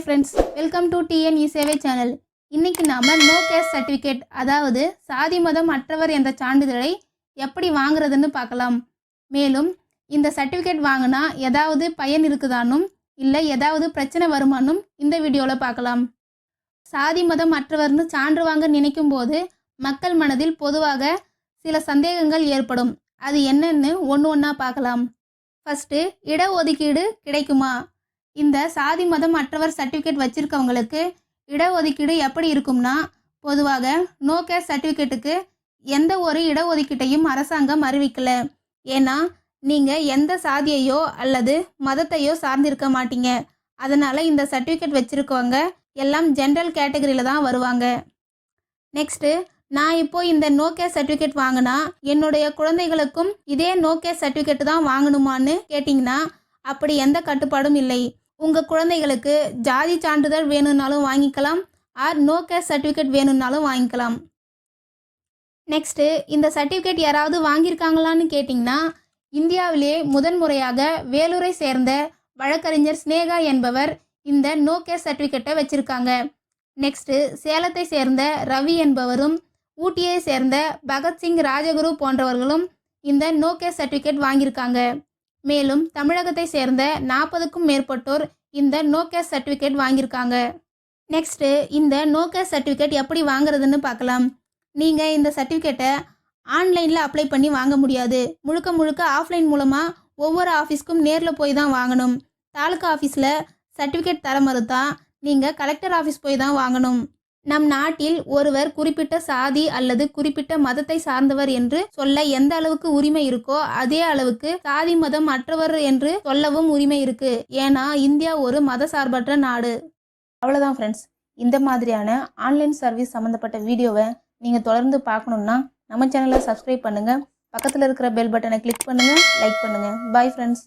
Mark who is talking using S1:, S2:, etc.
S1: Hi friends welcome to T N E சேவை channel இன்னைக்கு நாம் நோ கேஸ் சர்டிஃபிகேட் அதாவது சாதி மதம் அற்றவர் என்ற சான்றிதழை எப்படி வாங்குறதுன்னு பார்க்கலாம். மேலும் இந்த சர்டிஃபிகேட் வாங்கினா ஏதாவது பயன் இருக்குதானும் இல்லை ஏதாவது பிரச்சனை வருமானும் இந்த வீடியோவில் பார்க்கலாம். சாதி மதம் அற்றவர்னு சான்று வாங்க நினைக்கும் போது மக்கள் மனதில் பொதுவாக சில சந்தேகங்கள் ஏற்படும். அது என்னன்னு ஒன்று ஒன்றா பார்க்கலாம். ஃபஸ்ட்டு இடஒதுக்கீடு கிடைக்குமா? இந்த சாதி மதம் மற்றவர் சர்டிஃபிகேட் வச்சிருக்கவங்களுக்கு இடஒதுக்கீடு எப்படி இருக்கும்னா பொதுவாக நோ கேர் சர்டிஃபிகேட்டுக்கு எந்த ஒரு இடஒதுக்கீட்டையும் அரசாங்கம் அறிவிக்கல. ஏன்னா நீங்கள் எந்த சாதியையோ அல்லது மதத்தையோ சார்ந்திருக்க மாட்டீங்க. அதனால் இந்த சர்டிஃபிகேட் வச்சுருக்கவங்க எல்லாம் ஜென்ரல் கேட்டகரியில் தான் வருவாங்க. நெக்ஸ்ட்டு நான் இப்போ இந்த நோ கேர் சர்டிஃபிகேட் வாங்கினா என்னுடைய குழந்தைகளுக்கும் இதே நோ கேர் சர்டிஃபிகேட் தான் வாங்கணுமான்னு கேட்டிங்கன்னா அப்படி எந்த கட்டுப்பாடும் இல்லை. உங்கள் குழந்தைகளுக்கு ஜாதி சான்றிதழ் வேணும்னாலும் வாங்கிக்கலாம். ஆர் நோ கேஷ் சர்டிஃபிகேட் வேணும்னாலும் வாங்கிக்கலாம். நெக்ஸ்ட்டு இந்த சர்டிஃபிகேட் யாராவது வாங்கியிருக்காங்களான்னு கேட்டிங்கன்னா இந்தியாவிலே முதன்முறையாக வேலூரை சேர்ந்த வழக்கறிஞர் ஸ்னேகா என்பவர் இந்த நோ கேஸ் சர்டிஃபிகேட்டை வச்சுருக்காங்க. நெக்ஸ்ட்டு சேலத்தை சேர்ந்த ரவி என்பவரும் ஊட்டியை சேர்ந்த பகத்சிங் ராஜகுரு போன்றவர்களும் இந்த நோ கேஸ் சர்டிஃபிகேட் வாங்கியிருக்காங்க. மேலும் தமிழகத்தை சேர்ந்த நாற்பதுக்கும் மேற்பட்டோர் இந்த நோ கேஷ் சர்டிஃபிகேட் வாங்கியிருக்காங்க. நெக்ஸ்ட்டு இந்த நோ கேஷ் சர்டிஃபிகேட் எப்படி வாங்குறதுன்னு பார்க்கலாம். நீங்கள் இந்த சர்டிஃபிகேட்டை ஆன்லைனில் அப்ளை பண்ணி வாங்க முடியாது. முழுக்க முழுக்க ஆஃப்லைன் மூலமாக ஒவ்வொரு ஆஃபீஸ்க்கும் நேரில் போய் தான் வாங்கணும். தாலுக்கா ஆஃபீஸில் சர்டிஃபிகேட் தர மறுத்தா நீங்கள் கலெக்டர் ஆஃபீஸ் போய் தான் வாங்கணும். நம் நாட்டில் ஒருவர் குறிப்பிட்ட சாதி அல்லது குறிப்பிட்ட மதத்தை சார்ந்தவர் என்று சொல்ல எந்த அளவுக்கு உரிமை இருக்கோ அதே அளவுக்கு சாதி மதம் மற்றவர் என்று சொல்லவும் உரிமை இருக்கு. ஏன்னா இந்தியா ஒரு மத சார்பற்ற நாடு. அவ்வளோதான் ஃப்ரெண்ட்ஸ் இந்த மாதிரியான ஆன்லைன் சர்வீஸ் சம்மந்தப்பட்ட வீடியோவை நீங்கள் தொடர்ந்து பார்க்கணுன்னா நம்ம சேனலை சப்ஸ்கிரைப் பண்ணுங்கள் பக்கத்தில் இருக்கிற பெல் பட்டனை கிளிக் பண்ணுங்கள் லைக் பண்ணுங்கள் பாய் ஃப்ரெண்ட்ஸ்